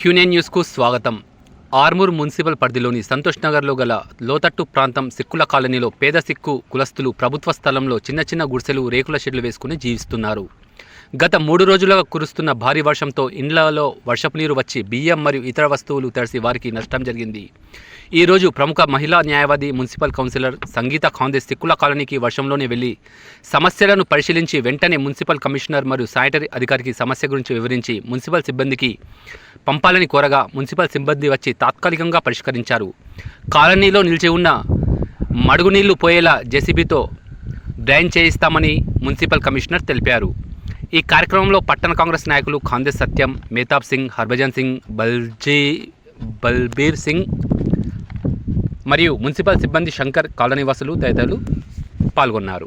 క్యూనియన్ న్యూస్కు స్వాగతం. ఆర్మూర్ మున్సిపల్ పరిధిలోని సంతోష్ నగర్లో గల లోతట్టు ప్రాంతం సిక్కుల కాలనీలో పేద సిక్కు కులస్తులు ప్రభుత్వ స్థలంలో చిన్న చిన్న గుడిసెలు రేకుల షెడ్లు వేసుకుని జీవిస్తున్నారు. గత మూడు రోజులుగా కురుస్తున్న భారీ వర్షంతో ఇండ్లలో వర్షపు నీరు వచ్చి బియ్యం మరియు ఇతర వస్తువులు తడిసి వారికి నష్టం జరిగింది. ఈరోజు ప్రముఖ మహిళా న్యాయవాది మున్సిపల్ కౌన్సిలర్ సంగీత ఖాందే సిక్కుల కాలనీకి వర్షంలోనే వెళ్ళి సమస్యలను పరిశీలించి వెంటనే మున్సిపల్ కమిషనర్ మరియు శానిటరీ అధికారికి సమస్య గురించి వివరించి మున్సిపల్ సిబ్బందికి పంపాలని కోరగా మున్సిపల్ సిబ్బంది వచ్చి తాత్కాలికంగా పరిష్కరించారు. కాలనీలో నిలిచి ఉన్న మడుగునీళ్ళు పోయేలా జేసీబీతో డ్రైన్ చేయిస్తామని మున్సిపల్ కమిషనర్ తెలిపారు. ఈ కార్యక్రమంలో పట్టణ కాంగ్రెస్ నాయకులు ఖాందే సత్యం మేతాబ్ సింగ్ హర్భజన్ సింగ్ బల్జీ బల్బీర్ సింగ్ మరియు మున్సిపల్ సిబ్బంది శంకర్ కాలనీవాసులు తదితరులు పాల్గొన్నారు.